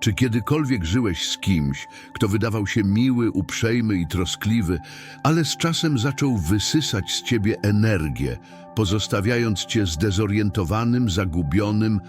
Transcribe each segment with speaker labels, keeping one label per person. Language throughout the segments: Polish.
Speaker 1: Czy kiedykolwiek żyłeś z kimś, kto wydawał się miły, uprzejmy i troskliwy, ale z czasem zaczął wysysać z ciebie energię, pozostawiając cię zdezorientowanym, zagubionym,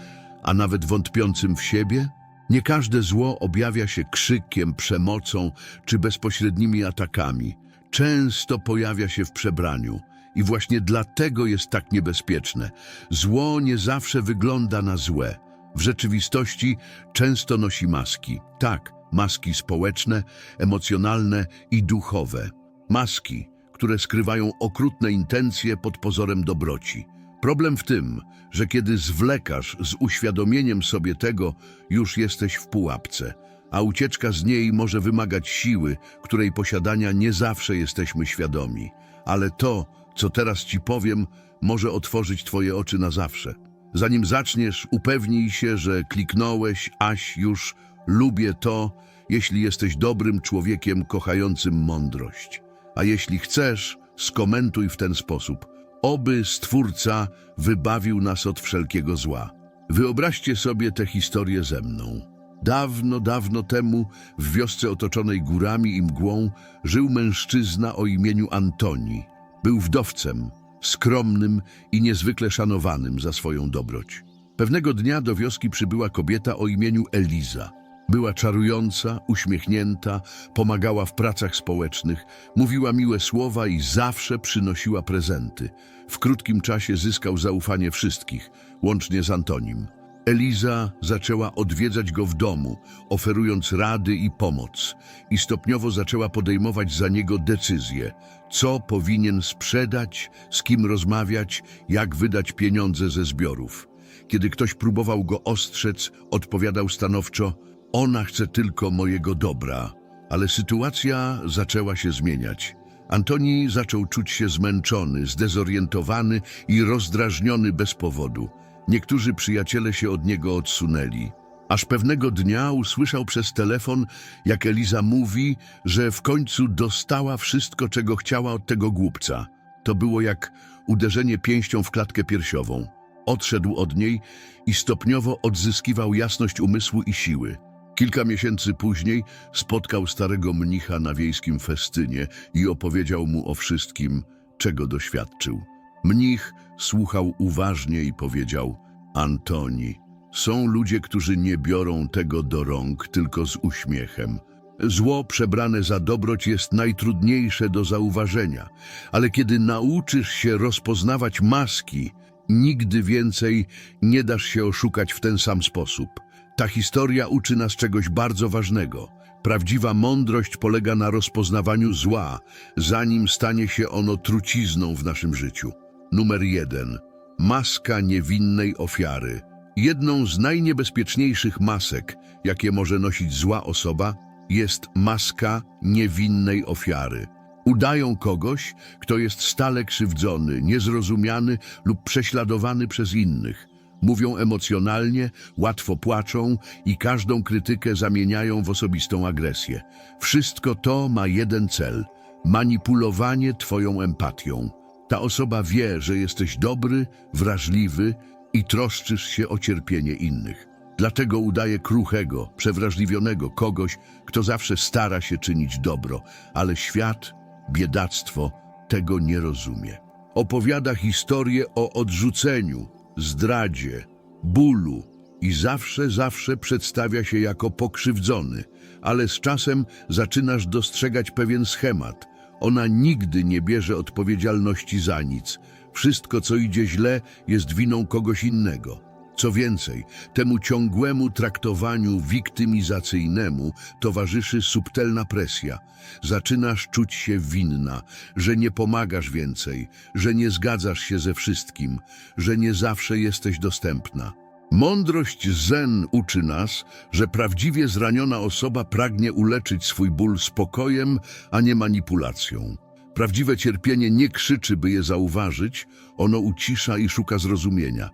Speaker 1: a nawet wątpiącym w siebie? Nie każde zło objawia się krzykiem, przemocą czy bezpośrednimi atakami. Często pojawia się w przebraniu. I właśnie dlatego jest tak niebezpieczne. Zło nie zawsze wygląda na złe. W rzeczywistości często nosi maski. Tak, maski społeczne, emocjonalne i duchowe. Maski, które skrywają okrutne intencje pod pozorem dobroci. Problem w tym, że kiedy zwlekasz z uświadomieniem sobie tego, już jesteś w pułapce, a ucieczka z niej może wymagać siły, której posiadania nie zawsze jesteśmy świadomi. Ale to, co teraz ci powiem, może otworzyć twoje oczy na zawsze. Zanim zaczniesz, upewnij się, że kliknąłeś, aś już lubię to, jeśli jesteś dobrym człowiekiem kochającym mądrość. A jeśli chcesz, skomentuj w ten sposób. Oby Stwórca wybawił nas od wszelkiego zła. Wyobraźcie sobie tę historię ze mną. Dawno, dawno temu w wiosce otoczonej górami i mgłą żył mężczyzna o imieniu Antoni. Był wdowcem, skromnym i niezwykle szanowanym za swoją dobroć. Pewnego dnia do wioski przybyła kobieta o imieniu Eliza. Była czarująca, uśmiechnięta, pomagała w pracach społecznych, mówiła miłe słowa i zawsze przynosiła prezenty. W krótkim czasie zyskał zaufanie wszystkich, łącznie z Antonim. Eliza zaczęła odwiedzać go w domu, oferując rady i pomoc i stopniowo zaczęła podejmować za niego decyzje, co powinien sprzedać, z kim rozmawiać, jak wydać pieniądze ze zbiorów. Kiedy ktoś próbował go ostrzec, odpowiadał stanowczo: Ona chce tylko mojego dobra. Ale sytuacja zaczęła się zmieniać. Antoni zaczął czuć się zmęczony, zdezorientowany i rozdrażniony bez powodu. Niektórzy przyjaciele się od niego odsunęli. Aż pewnego dnia usłyszał przez telefon, jak Eliza mówi, że w końcu dostała wszystko, czego chciała od tego głupca. To było jak uderzenie pięścią w klatkę piersiową. Odszedł od niej i stopniowo odzyskiwał jasność umysłu i siły. Kilka miesięcy później spotkał starego mnicha na wiejskim festynie i opowiedział mu o wszystkim, czego doświadczył. Mnich słuchał uważnie i powiedział: Antoni, są ludzie, którzy nie biorą tego do rąk, tylko z uśmiechem. Zło przebrane za dobroć jest najtrudniejsze do zauważenia, ale kiedy nauczysz się rozpoznawać maski, nigdy więcej nie dasz się oszukać w ten sam sposób. Ta historia uczy nas czegoś bardzo ważnego. Prawdziwa mądrość polega na rozpoznawaniu zła, zanim stanie się ono trucizną w naszym życiu. Numer jeden. Maska niewinnej ofiary. Jedną z najniebezpieczniejszych masek, jakie może nosić zła osoba, jest maska niewinnej ofiary. Udają kogoś, kto jest stale krzywdzony, niezrozumiany lub prześladowany przez innych. Mówią emocjonalnie, łatwo płaczą i każdą krytykę zamieniają w osobistą agresję. Wszystko to ma jeden cel manipulowanie Twoją empatią. Ta osoba wie, że jesteś dobry, wrażliwy i troszczysz się o cierpienie innych. Dlatego udaje kruchego, przewrażliwionego kogoś, kto zawsze stara się czynić dobro, ale świat, biedactwo tego nie rozumie. Opowiada historię o odrzuceniu, zdradzie, bólu i zawsze, zawsze przedstawia się jako pokrzywdzony, ale z czasem zaczynasz dostrzegać pewien schemat. Ona nigdy nie bierze odpowiedzialności za nic. Wszystko, co idzie źle, jest winą kogoś innego. Co więcej, temu ciągłemu traktowaniu wiktymizacyjnemu towarzyszy subtelna presja. Zaczynasz czuć się winna, że nie pomagasz więcej, że nie zgadzasz się ze wszystkim, że nie zawsze jesteś dostępna. Mądrość zen uczy nas, że prawdziwie zraniona osoba pragnie uleczyć swój ból spokojem, a nie manipulacją. Prawdziwe cierpienie nie krzyczy, by je zauważyć, ono ucisza i szuka zrozumienia.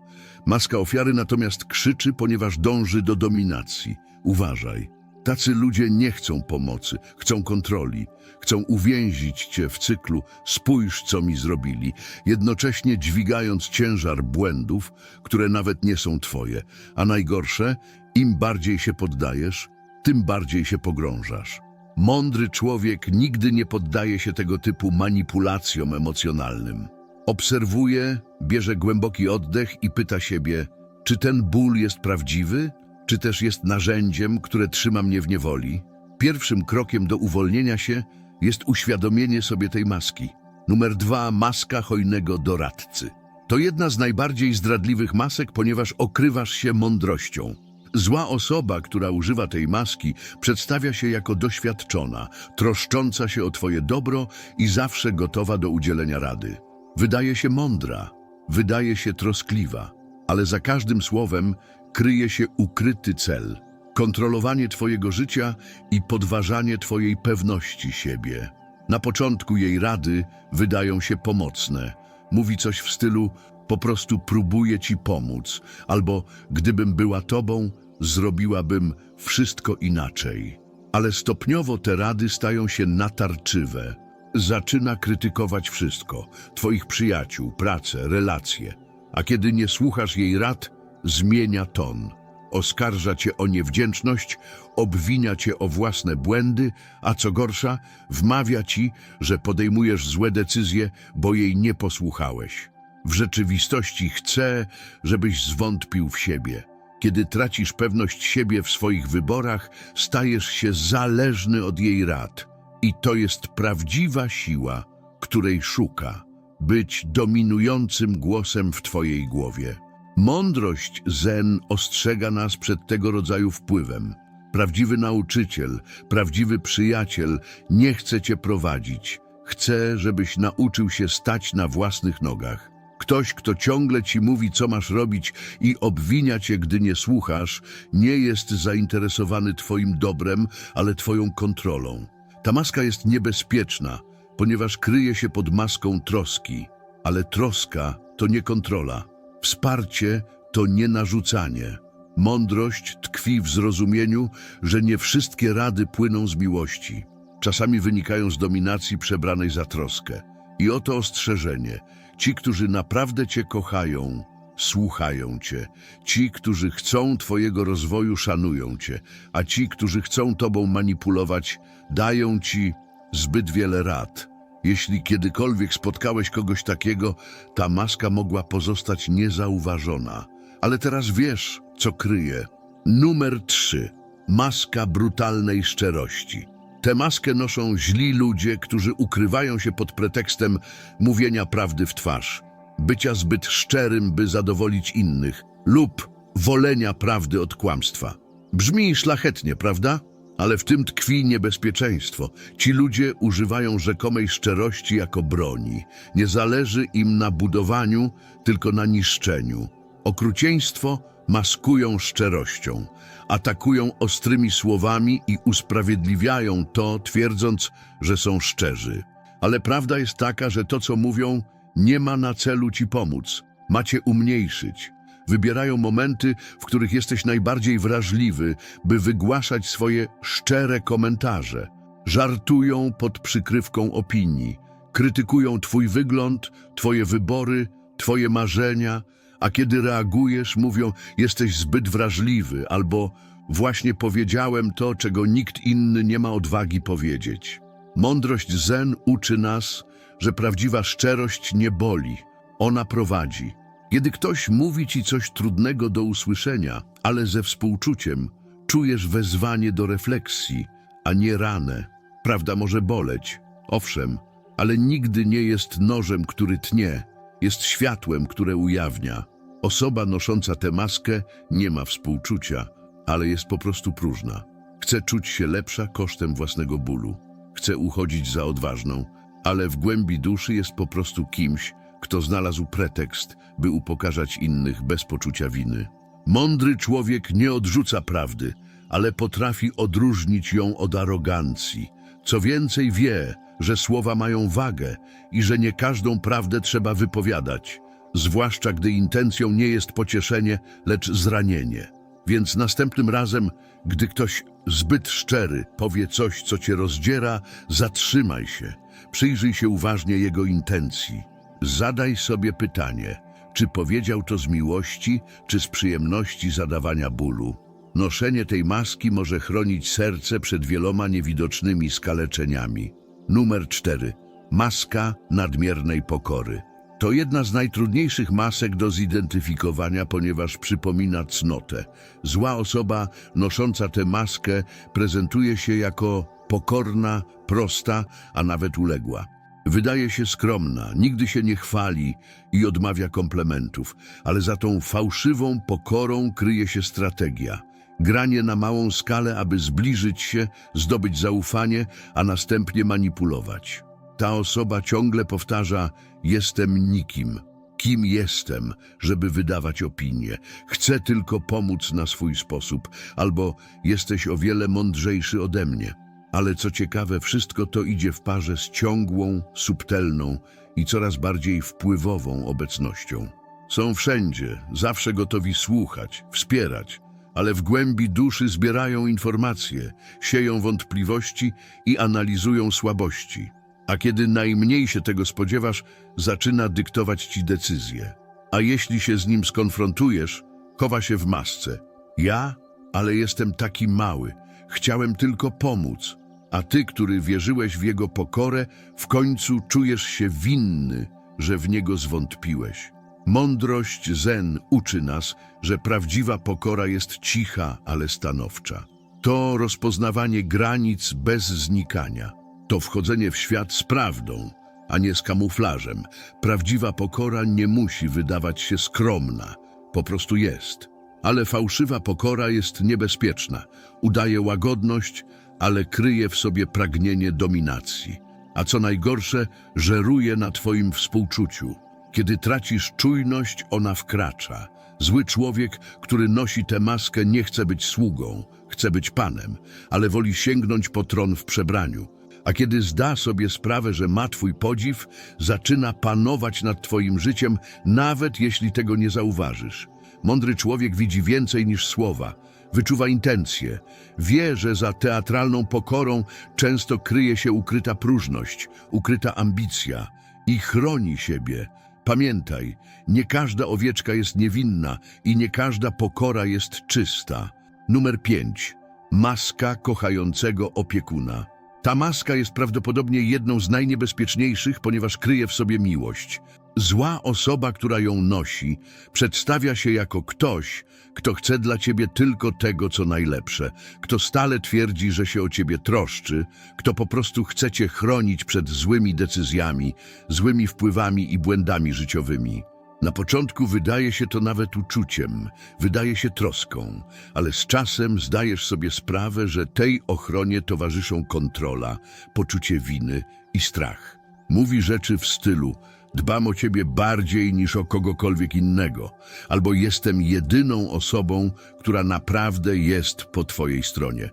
Speaker 1: Maska ofiary natomiast krzyczy, ponieważ dąży do dominacji. Uważaj. Tacy ludzie nie chcą pomocy, chcą kontroli, chcą uwięzić cię w cyklu spójrz, co mi zrobili, jednocześnie dźwigając ciężar błędów, które nawet nie są twoje. A najgorsze, Im bardziej się poddajesz, tym bardziej się pogrążasz. Mądry człowiek nigdy nie poddaje się tego typu manipulacjom emocjonalnym. Obserwuje, bierze głęboki oddech i pyta siebie, czy ten ból jest prawdziwy, czy też jest narzędziem, które trzyma mnie w niewoli. Pierwszym krokiem do uwolnienia się jest uświadomienie sobie tej maski. Numer dwa, maska hojnego doradcy. To jedna z najbardziej zdradliwych masek, ponieważ okrywasz się mądrością. Zła osoba, która używa tej maski, przedstawia się jako doświadczona, troszcząca się o twoje dobro i zawsze gotowa do udzielenia rady. Wydaje się mądra, wydaje się troskliwa, ale za każdym słowem kryje się ukryty cel kontrolowanie twojego życia i podważanie twojej pewności siebie. Na początku jej rady wydają się pomocne. Mówi coś w stylu po prostu próbuję ci pomóc, albo gdybym była tobą, zrobiłabym wszystko inaczej. Ale stopniowo te rady stają się natarczywe. Zaczyna krytykować wszystko, twoich przyjaciół, pracę, relacje. A kiedy nie słuchasz jej rad, zmienia ton. Oskarża cię o niewdzięczność, obwinia cię o własne błędy, a co gorsza, wmawia ci, że podejmujesz złe decyzje, bo jej nie posłuchałeś. W rzeczywistości chce, żebyś zwątpił w siebie. Kiedy tracisz pewność siebie w swoich wyborach, stajesz się zależny od jej rad. I to jest prawdziwa siła, której szuka. Być dominującym głosem w twojej głowie. Mądrość Zen ostrzega nas przed tego rodzaju wpływem. Prawdziwy nauczyciel, prawdziwy przyjaciel nie chce cię prowadzić. Chce, żebyś nauczył się stać na własnych nogach. Ktoś, kto ciągle ci mówi, co masz robić i obwinia cię, gdy nie słuchasz, nie jest zainteresowany twoim dobrem, ale twoją kontrolą. Ta maska jest niebezpieczna, ponieważ kryje się pod maską troski, ale troska to nie kontrola. Wsparcie to nie narzucanie. Mądrość tkwi w zrozumieniu, że nie wszystkie rady płyną z miłości. Czasami wynikają z dominacji przebranej za troskę. I oto ostrzeżenie. Ci, którzy naprawdę Cię kochają, słuchają Cię. Ci, którzy chcą Twojego rozwoju, szanują Cię. A ci, którzy chcą Tobą manipulować, dają Ci zbyt wiele rad. Jeśli kiedykolwiek spotkałeś kogoś takiego, ta maska mogła pozostać niezauważona. Ale teraz wiesz, co kryje. Numer 3. Maska brutalnej szczerości. Tę maskę noszą źli ludzie, którzy ukrywają się pod pretekstem mówienia prawdy w twarz, bycia zbyt szczerym, by zadowolić innych, lub wolenia prawdy od kłamstwa. Brzmi szlachetnie, prawda? Ale w tym tkwi niebezpieczeństwo. Ci ludzie używają rzekomej szczerości jako broni. Nie zależy im na budowaniu, tylko na niszczeniu. Okrucieństwo maskują szczerością. Atakują ostrymi słowami i usprawiedliwiają to, twierdząc, że są szczerzy. Ale prawda jest taka, że to, co mówią, nie ma na celu ci pomóc. Macie umniejszyć. Wybierają momenty, w których jesteś najbardziej wrażliwy, by wygłaszać swoje szczere komentarze. Żartują pod przykrywką opinii. Krytykują twój wygląd, twoje wybory, twoje marzenia, a kiedy reagujesz, mówią, jesteś zbyt wrażliwy, albo właśnie powiedziałem to, czego nikt inny nie ma odwagi powiedzieć. Mądrość Zen uczy nas, że prawdziwa szczerość nie boli, ona prowadzi. Kiedy ktoś mówi ci coś trudnego do usłyszenia, ale ze współczuciem, czujesz wezwanie do refleksji, a nie ranę. Prawda może boleć, owszem, ale nigdy nie jest nożem, który tnie, jest światłem, które ujawnia. Osoba nosząca tę maskę nie ma współczucia, ale jest po prostu próżna. Chce czuć się lepsza kosztem własnego bólu. Chce uchodzić za odważną, ale w głębi duszy jest po prostu kimś, kto znalazł pretekst, by upokarzać innych bez poczucia winy. Mądry człowiek nie odrzuca prawdy, ale potrafi odróżnić ją od arogancji. Co więcej, wie, że słowa mają wagę i że nie każdą prawdę trzeba wypowiadać, zwłaszcza gdy intencją nie jest pocieszenie, lecz zranienie. Więc następnym razem, gdy ktoś zbyt szczery powie coś, co cię rozdziera, zatrzymaj się, przyjrzyj się uważnie jego intencji. Zadaj sobie pytanie, czy powiedział to z miłości, czy z przyjemności zadawania bólu. Noszenie tej maski może chronić serce przed wieloma niewidocznymi skaleczeniami. Numer 4. Maska nadmiernej pokory. To jedna z najtrudniejszych masek do zidentyfikowania, ponieważ przypomina cnotę. Zła osoba nosząca tę maskę prezentuje się jako pokorna, prosta, a nawet uległa. Wydaje się skromna, nigdy się nie chwali i odmawia komplementów, ale za tą fałszywą pokorą kryje się strategia. Granie na małą skalę, aby zbliżyć się, zdobyć zaufanie, a następnie manipulować. Ta osoba ciągle powtarza: Jestem nikim. Kim jestem, żeby wydawać opinie? Chcę tylko pomóc na swój sposób, albo jesteś o wiele mądrzejszy ode mnie. Ale co ciekawe, wszystko to idzie w parze z ciągłą, subtelną i coraz bardziej wpływową obecnością. Są wszędzie, zawsze gotowi słuchać, wspierać, ale w głębi duszy zbierają informacje, sieją wątpliwości i analizują słabości. A kiedy najmniej się tego spodziewasz, zaczyna dyktować ci decyzje. A jeśli się z nim skonfrontujesz, chowa się w masce. Ja, ale jestem taki mały, chciałem tylko pomóc. A ty, który wierzyłeś w jego pokorę, w końcu czujesz się winny, że w niego zwątpiłeś. Mądrość zen uczy nas, że prawdziwa pokora jest cicha, ale stanowcza. To rozpoznawanie granic bez znikania. To wchodzenie w świat z prawdą, a nie z kamuflażem. Prawdziwa pokora nie musi wydawać się skromna, po prostu jest. Ale fałszywa pokora jest niebezpieczna. Udaje łagodność, ale kryje w sobie pragnienie dominacji. A co najgorsze, żeruje na twoim współczuciu. Kiedy tracisz czujność, ona wkracza. Zły człowiek, który nosi tę maskę, nie chce być sługą, chce być panem, ale woli sięgnąć po tron w przebraniu. A kiedy zda sobie sprawę, że ma twój podziw, zaczyna panować nad twoim życiem, nawet jeśli tego nie zauważysz. Mądry człowiek widzi więcej niż słowa, wyczuwa intencje, wie, że za teatralną pokorą często kryje się ukryta próżność, ukryta ambicja i chroni siebie. Pamiętaj, nie każda owieczka jest niewinna i nie każda pokora jest czysta. Numer 5. Maska kochającego opiekuna. Ta maska jest prawdopodobnie jedną z najniebezpieczniejszych, ponieważ kryje w sobie miłość. Zła osoba, która ją nosi, przedstawia się jako ktoś, kto chce dla ciebie tylko tego, co najlepsze, kto stale twierdzi, że się o ciebie troszczy, kto po prostu chce cię chronić przed złymi decyzjami, złymi wpływami i błędami życiowymi. Na początku wydaje się to nawet uczuciem, wydaje się troską, ale z czasem zdajesz sobie sprawę, że tej ochronie towarzyszą kontrola, poczucie winy i strach. Mówi rzeczy w stylu dbam o ciebie bardziej niż o kogokolwiek innego, albo jestem jedyną osobą, która naprawdę jest po twojej stronie.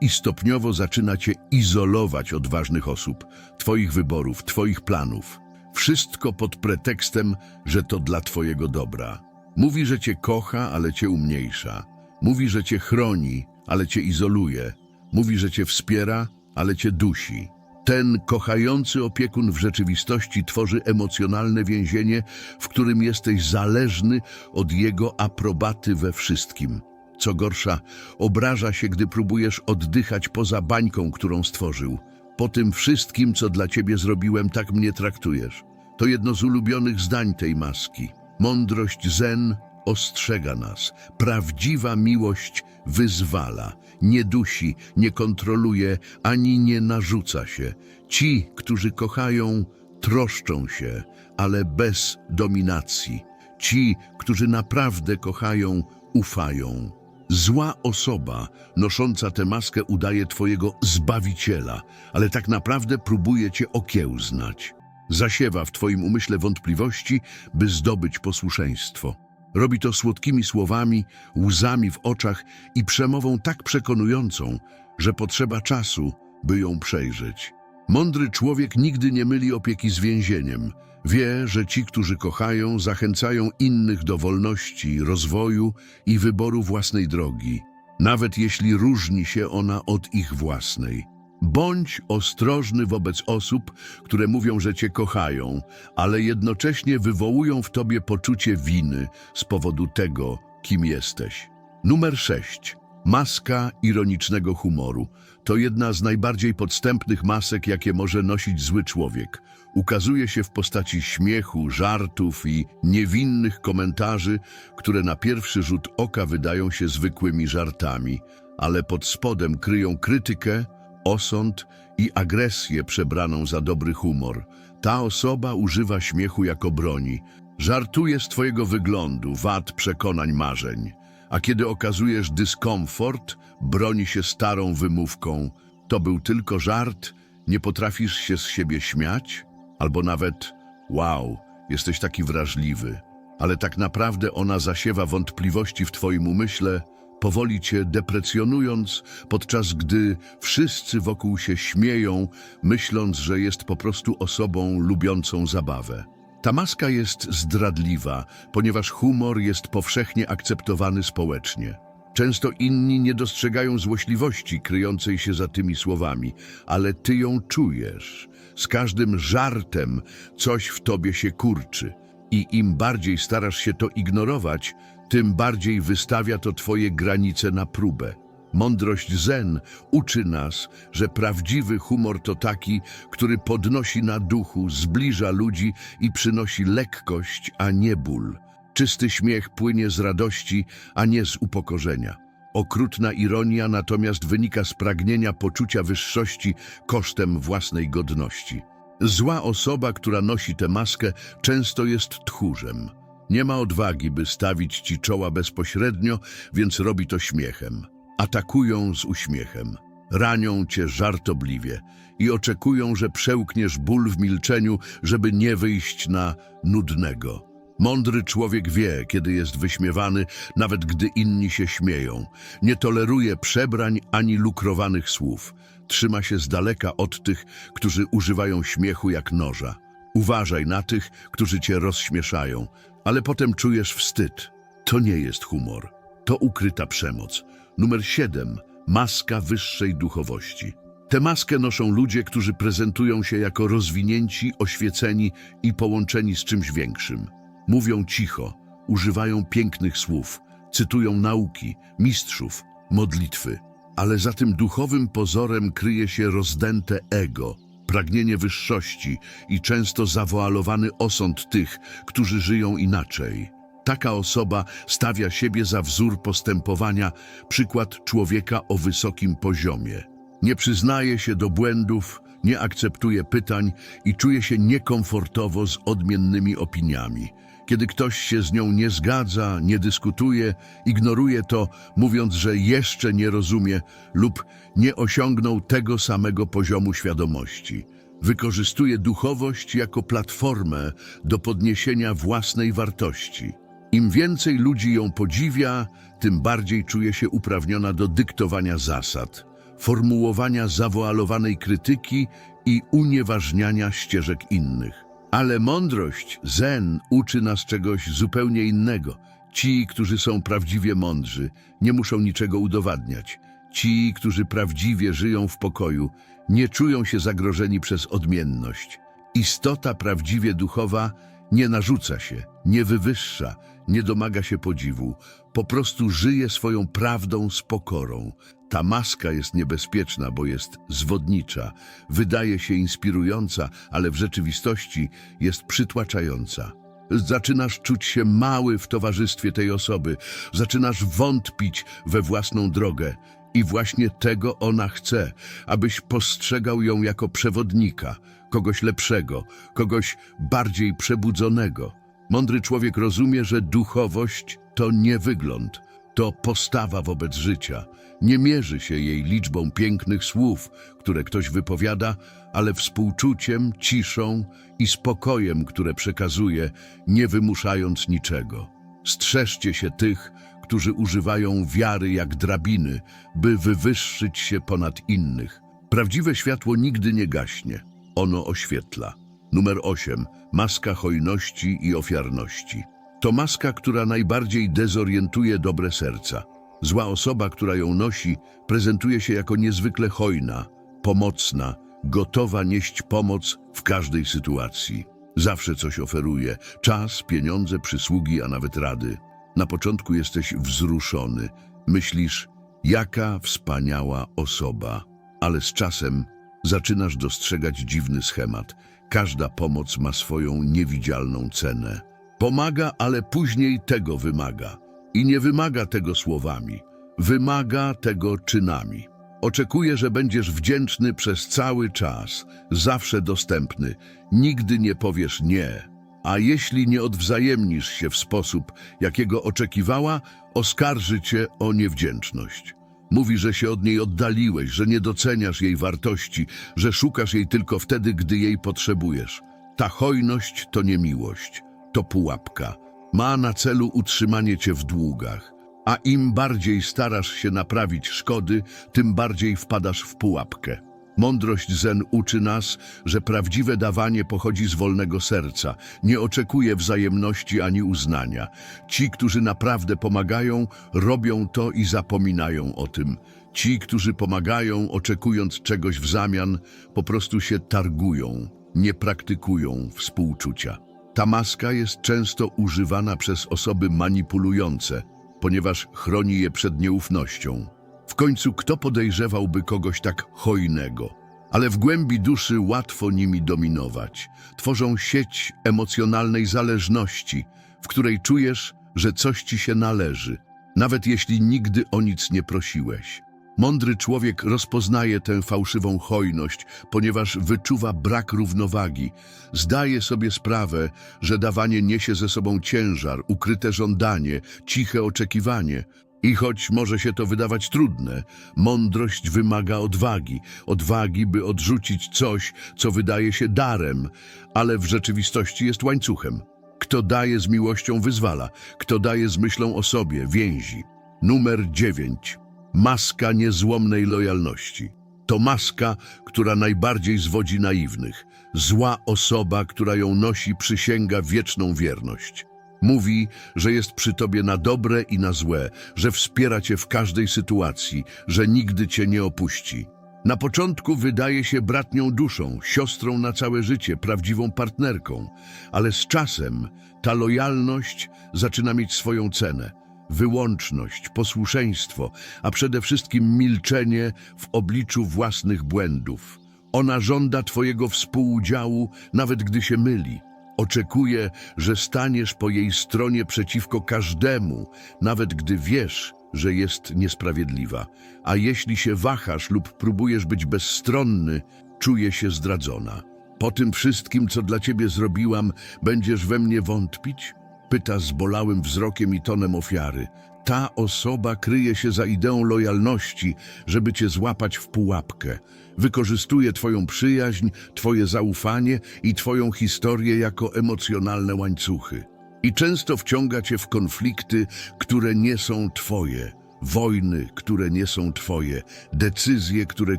Speaker 1: I stopniowo zaczyna cię izolować od ważnych osób, twoich wyborów, twoich planów. Wszystko pod pretekstem, że to dla twojego dobra. Mówi, że cię kocha, ale cię umniejsza. Mówi, że cię chroni, ale cię izoluje. Mówi, że cię wspiera, ale cię dusi. Ten kochający opiekun w rzeczywistości tworzy emocjonalne więzienie, w którym jesteś zależny od jego aprobaty we wszystkim. Co gorsza, obraża się, gdy próbujesz oddychać poza bańką, którą stworzył. Po tym wszystkim, co dla ciebie zrobiłem, tak mnie traktujesz. To jedno z ulubionych zdań tej maski. Mądrość zen ostrzega nas. Prawdziwa miłość wyzwala, nie dusi, nie kontroluje, ani nie narzuca się. Ci, którzy kochają, troszczą się, ale bez dominacji. Ci, którzy naprawdę kochają, ufają. Zła osoba nosząca tę maskę udaje twojego zbawiciela, ale tak naprawdę próbuje cię okiełznać. Zasiewa w twoim umyśle wątpliwości, by zdobyć posłuszeństwo. Robi to słodkimi słowami, łzami w oczach i przemową tak przekonującą, że potrzeba czasu, by ją przejrzeć. Mądry człowiek nigdy nie myli opieki z więzieniem. Wie, że ci, którzy kochają, zachęcają innych do wolności, rozwoju i wyboru własnej drogi, nawet jeśli różni się ona od ich własnej. Bądź ostrożny wobec osób, które mówią, że cię kochają, ale jednocześnie wywołują w tobie poczucie winy z powodu tego, kim jesteś. Numer 6. Maska ironicznego humoru to jedna z najbardziej podstępnych masek, jakie może nosić zły człowiek. Ukazuje się w postaci śmiechu, żartów i niewinnych komentarzy, które na pierwszy rzut oka wydają się zwykłymi żartami, ale pod spodem kryją krytykę, osąd i agresję przebraną za dobry humor. Ta osoba używa śmiechu jako broni, żartuje z twojego wyglądu, wad, przekonań, marzeń. A kiedy okazujesz dyskomfort, broni się starą wymówką. To był tylko żart, nie potrafisz się z siebie śmiać? Albo nawet, wow, jesteś taki wrażliwy. Ale tak naprawdę ona zasiewa wątpliwości w twoim umyśle, powoli cię deprecjonując, podczas gdy wszyscy wokół się śmieją, myśląc, że jest po prostu osobą lubiącą zabawę. Ta maska jest zdradliwa, ponieważ humor jest powszechnie akceptowany społecznie. Często inni nie dostrzegają złośliwości kryjącej się za tymi słowami, ale ty ją czujesz. Z każdym żartem coś w tobie się kurczy. I im bardziej starasz się to ignorować, tym bardziej wystawia to twoje granice na próbę. Mądrość Zen uczy nas, że prawdziwy humor to taki, który podnosi na duchu, zbliża ludzi i przynosi lekkość, a nie ból. Czysty śmiech płynie z radości, a nie z upokorzenia. Okrutna ironia natomiast wynika z pragnienia poczucia wyższości kosztem własnej godności. Zła osoba, która nosi tę maskę, często jest tchórzem. Nie ma odwagi, by stawić ci czoła bezpośrednio, więc robi to śmiechem. Atakują z uśmiechem, ranią cię żartobliwie i oczekują, że przełkniesz ból w milczeniu, żeby nie wyjść na nudnego. Mądry człowiek wie, kiedy jest wyśmiewany, nawet gdy inni się śmieją. Nie toleruje przebrań ani lukrowanych słów. Trzyma się z daleka od tych, którzy używają śmiechu jak noża. Uważaj na tych, którzy cię rozśmieszają, ale potem czujesz wstyd. To nie jest humor. To ukryta przemoc. Numer 7. Maska wyższej duchowości. Tę maskę noszą ludzie, którzy prezentują się jako rozwinięci, oświeceni i połączeni z czymś większym. Mówią cicho, używają pięknych słów, cytują nauki, mistrzów, modlitwy. Ale za tym duchowym pozorem kryje się rozdęte ego, pragnienie wyższości i często zawoalowany osąd tych, którzy żyją inaczej. Taka osoba stawia siebie za wzór postępowania, przykład człowieka o wysokim poziomie. Nie przyznaje się do błędów, nie akceptuje pytań i czuje się niekomfortowo z odmiennymi opiniami. Kiedy ktoś się z nią nie zgadza, nie dyskutuje, ignoruje to, mówiąc, że jeszcze nie rozumie lub nie osiągnął tego samego poziomu świadomości. Wykorzystuje duchowość jako platformę do podniesienia własnej wartości. Im więcej ludzi ją podziwia, tym bardziej czuje się uprawniona do dyktowania zasad, formułowania zawoalowanej krytyki i unieważniania ścieżek innych. Ale mądrość, zen, uczy nas czegoś zupełnie innego. Ci, którzy są prawdziwie mądrzy, nie muszą niczego udowadniać. Ci, którzy prawdziwie żyją w pokoju, nie czują się zagrożeni przez odmienność. Istota prawdziwie duchowa nie narzuca się, nie wywyższa, nie domaga się podziwu, po prostu żyje swoją prawdą z pokorą. Ta maska jest niebezpieczna, bo jest zwodnicza, wydaje się inspirująca, ale w rzeczywistości jest przytłaczająca. Zaczynasz czuć się mały w towarzystwie tej osoby, zaczynasz wątpić we własną drogę. I właśnie tego ona chce, abyś postrzegał ją jako przewodnika, kogoś lepszego, kogoś bardziej przebudzonego. Mądry człowiek rozumie, że duchowość to nie wygląd, to postawa wobec życia. Nie mierzy się jej liczbą pięknych słów, które ktoś wypowiada, ale współczuciem, ciszą i spokojem, które przekazuje, nie wymuszając niczego. Strzeżcie się tych, którzy używają wiary jak drabiny, by wywyższyć się ponad innych. Prawdziwe światło nigdy nie gaśnie. Ono oświetla. Numer 8. Maska hojności i ofiarności. To maska, która najbardziej dezorientuje dobre serca. Zła osoba, która ją nosi, prezentuje się jako niezwykle hojna, pomocna, gotowa nieść pomoc w każdej sytuacji. Zawsze coś oferuje: czas, pieniądze, przysługi, a nawet rady. Na początku jesteś wzruszony. Myślisz, Jaka wspaniała osoba. Ale z czasem zaczynasz dostrzegać dziwny schemat. Każda pomoc ma swoją niewidzialną cenę. Pomaga, ale później tego wymaga. I nie wymaga tego słowami. Wymaga tego czynami. Oczekuje, że będziesz wdzięczny przez cały czas, zawsze dostępny. Nigdy nie powiesz nie. A jeśli nie odwzajemnisz się w sposób, jakiego oczekiwała, oskarży cię o niewdzięczność. Mówi, że się od niej oddaliłeś, że nie doceniasz jej wartości, że szukasz jej tylko wtedy, gdy jej potrzebujesz. Ta hojność to nie miłość, to pułapka. Ma na celu utrzymanie cię w długach. A im bardziej starasz się naprawić szkody, tym bardziej wpadasz w pułapkę. Mądrość Zen uczy nas, że prawdziwe dawanie pochodzi z wolnego serca, nie oczekuje wzajemności ani uznania. Ci, którzy naprawdę pomagają, robią to i zapominają o tym. Ci, którzy pomagają, oczekując czegoś w zamian, po prostu się targują, nie praktykują współczucia. Ta maska jest często używana przez osoby manipulujące, ponieważ chroni je przed nieufnością. W końcu kto podejrzewałby kogoś tak hojnego? Ale w głębi duszy łatwo nimi dominować. Tworzą sieć emocjonalnej zależności, w której czujesz, że coś ci się należy, nawet jeśli nigdy o nic nie prosiłeś. Mądry człowiek rozpoznaje tę fałszywą hojność, ponieważ wyczuwa brak równowagi. Zdaje sobie sprawę, że dawanie niesie ze sobą ciężar, ukryte żądanie, ciche oczekiwanie. I choć może się to wydawać trudne, mądrość wymaga odwagi. Odwagi, by odrzucić coś, co wydaje się darem, ale w rzeczywistości jest łańcuchem. Kto daje z miłością wyzwala, kto daje z myślą o sobie więzi. Numer 9. Maska niezłomnej lojalności. To maska, która najbardziej zwodzi naiwnych. Zła osoba, która ją nosi, przysięga wieczną wierność. Mówi, że jest przy tobie na dobre i na złe, że wspiera cię w każdej sytuacji, że nigdy cię nie opuści. Na początku wydaje się bratnią duszą, siostrą na całe życie, prawdziwą partnerką, ale z czasem ta lojalność zaczyna mieć swoją cenę. Wyłączność, posłuszeństwo, a przede wszystkim milczenie w obliczu własnych błędów. Ona żąda Twojego współudziału, nawet gdy się myli. Oczekuje, że staniesz po jej stronie przeciwko każdemu, nawet gdy wiesz, że jest niesprawiedliwa. A jeśli się wahasz lub próbujesz być bezstronny, czuje się zdradzona. Po tym wszystkim, co dla ciebie zrobiłam, będziesz we mnie wątpić? Pyta zbolałym wzrokiem i tonem ofiary. Ta osoba kryje się za ideą lojalności, żeby cię złapać w pułapkę. Wykorzystuje twoją przyjaźń, twoje zaufanie i twoją historię jako emocjonalne łańcuchy. I często wciąga cię w konflikty, które nie są twoje, wojny, które nie są twoje, decyzje, które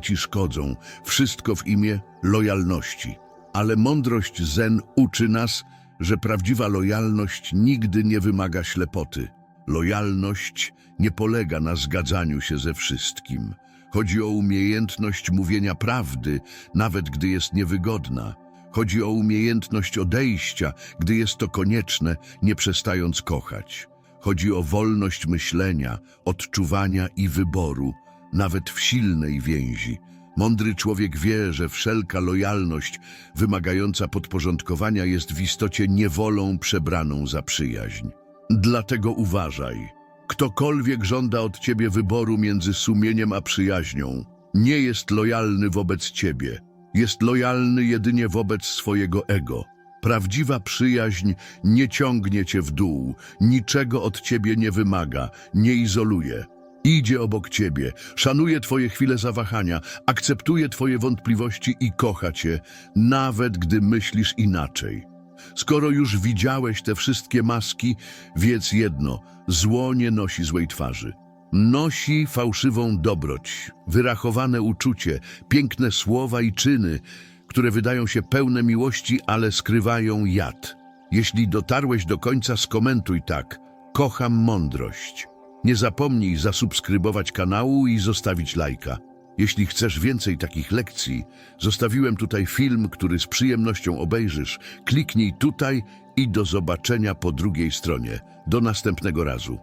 Speaker 1: ci szkodzą, wszystko w imię lojalności. Ale mądrość Zen uczy nas, że prawdziwa lojalność nigdy nie wymaga ślepoty. Lojalność nie polega na zgadzaniu się ze wszystkim. Chodzi o umiejętność mówienia prawdy, nawet gdy jest niewygodna. Chodzi o umiejętność odejścia, gdy jest to konieczne, nie przestając kochać. Chodzi o wolność myślenia, odczuwania i wyboru, nawet w silnej więzi. Mądry człowiek wie, że wszelka lojalność wymagająca podporządkowania jest w istocie niewolą przebraną za przyjaźń. Dlatego uważaj. Ktokolwiek żąda od ciebie wyboru między sumieniem a przyjaźnią, nie jest lojalny wobec ciebie. Jest lojalny jedynie wobec swojego ego. Prawdziwa przyjaźń nie ciągnie cię w dół, niczego od ciebie nie wymaga, nie izoluje. Idzie obok ciebie, szanuje twoje chwile zawahania, akceptuje twoje wątpliwości i kocha cię, nawet gdy myślisz inaczej. Skoro już widziałeś te wszystkie maski, wiedz jedno, zło nie nosi złej twarzy. Nosi fałszywą dobroć, wyrachowane uczucie, piękne słowa i czyny, które wydają się pełne miłości, ale skrywają jad. Jeśli dotarłeś do końca, skomentuj tak. Kocham mądrość. Nie zapomnij zasubskrybować kanału i zostawić lajka. Jeśli chcesz więcej takich lekcji, zostawiłem tutaj film, który z przyjemnością obejrzysz. Kliknij tutaj i do zobaczenia po drugiej stronie. Do następnego razu.